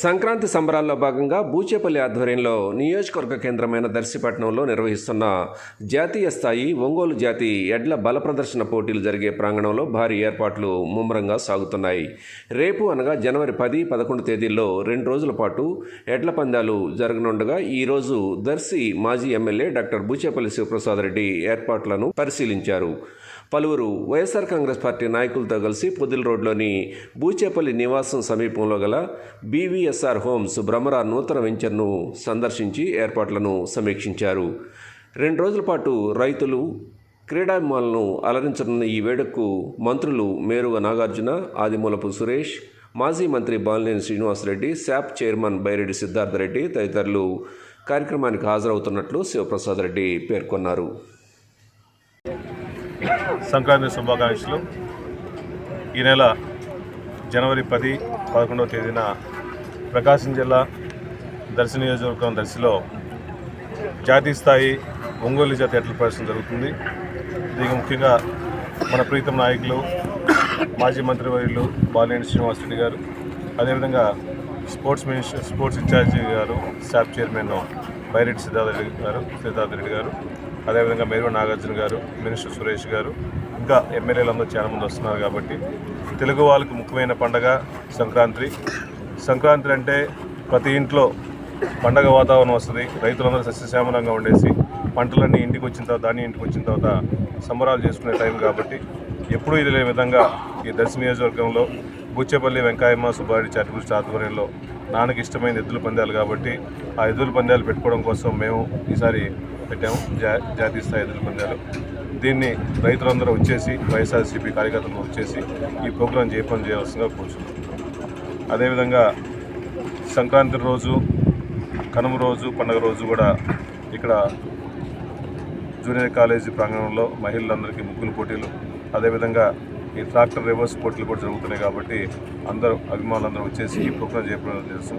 సంక్రాంతి సంబరాల్లో భాగంగా బూచేపల్లి ఆధ్వర్యంలో నియోజకవర్గ కేంద్రమైన దర్శిపట్నంలో నిర్వహిస్తున్న జాతీయ స్థాయి ఒంగోలు జాతి ఎడ్ల బల ప్రదర్శన పోటీలు జరిగే ప్రాంగణంలో భారీ ఏర్పాట్లు ముమ్మరంగా సాగుతున్నాయి. రేపు అనగా జనవరి పది పదకొండు తేదీల్లో రెండు రోజుల పాటు ఎడ్ల పందాలు జరగనుండగా ఈరోజు దర్శి మాజీ ఎమ్మెల్యే డాక్టర్ బూచేపల్లి శివప్రసాద్ రెడ్డి ఏర్పాట్లను పరిశీలించారు. పలువురు వైఎస్ఆర్ కాంగ్రెస్ పార్టీ నాయకులతో కలిసి పొదిల్ రోడ్లోని బూచేపల్లి నివాసం సమీపంలో గల బీవీ బీవీఎస్ఆర్ హోమ్స్ భ్రమర నూతన వెంచర్ను సందర్శించి ఏర్పాట్లను సమీక్షించారు. రెండు రోజుల పాటు రైతులు క్రీడాభిమానులను అలరించనున్న ఈ వేడుకకు మంత్రులు మేరుగ నాగార్జున ఆదిమూలపు సురేష్ మాజీ మంత్రి బాలినేని శ్రీనివాసరెడ్డి శాప్ చైర్మన్ బైరెడ్డి సిద్ధార్థరెడ్డి తదితరులు కార్యక్రమానికి హాజరవుతున్నట్లు శివప్రసాద్ రెడ్డి పేర్కొన్నారు. సంక్రాంతి శుభాకాంక్షలు. ఈ నెల జనవరి పది పదకొండవ తేదీన ప్రకాశం జిల్లా దర్శి నియోజకవర్గం దర్శిలో జాతీయ స్థాయి ఒంగోలు జాతి ఎట్ల ప్రదర్శన జరుగుతుంది. దీనికి ముఖ్యంగా మన ప్రీతం నాయకులు మాజీ మంత్రివర్యులు బాలినేని శ్రీనివాసరెడ్డి గారు అదేవిధంగా స్పోర్ట్స్ మినిస్టర్ స్పోర్ట్స్ ఇన్ఛార్జి గారు స్టాఫ్ చైర్మన్ బైరెడ్డి సిద్ధార్థ రెడ్డి గారు సిద్ధార్థ రెడ్డి గారు అదేవిధంగా మేరు నాగార్జున గారు మినిస్టర్ సురేష్ గారు ఇంకా ఎమ్మెల్యేలందరూ అందరూ చాలా మంది వస్తున్నారు కాబట్టి తెలుగు వాళ్ళకి ముఖ్యమైన పండగ సంక్రాంతి. సంక్రాంతి అంటే ప్రతి ఇంట్లో పండగ వాతావరణం వస్తుంది. రైతులందరూ సస్యశ్యామలంగా ఉండేసి పంటలన్నీ ఇంటికి వచ్చిన తర్వాత ధాన్యం ఇంటికి వచ్చిన తర్వాత సంబరాలు చేసుకునే టైం కాబట్టి ఎప్పుడూ ఇది లేని విధంగా ఈ దర్శి నియోజకవర్గంలో బుచ్చేపల్లి వెంకాయమ్మ సుబ్బారెడ్డి చారిటబుల్ ఆధ్వర్యంలో నాన్నకి ఇష్టమైన ఎద్దుల పందాలు కాబట్టి ఆ ఎద్దుల పందాలు పెట్టుకోవడం కోసం మేము ఈసారి పెట్టాము. జా జాతీయ స్థాయి ఎద్దుల పందాలు. దీన్ని రైతులందరూ వచ్చేసి వైఎస్ఆర్సీపీ కార్యకర్తలు వచ్చేసి ఈ ప్రోగ్రాం చేయపని చేయవలసిందిగా కూర్చున్నాం. అదేవిధంగా సంక్రాంతి రోజు కనుమ రోజు పండుగ రోజు కూడా ఇక్కడ జూనియర్ కాలేజీ ప్రాంగణంలో మహిళలందరికీ ముగ్గులు పోటీలు. అదేవిధంగా ఈ ట్రాక్టర్ రివర్స్ పోటీలు కూడా జరుగుతున్నాయి కాబట్టి అందరూ అభిమానులందరూ వచ్చేసి ఈ ప్రోగ్రాం చేయడం చేస్తాం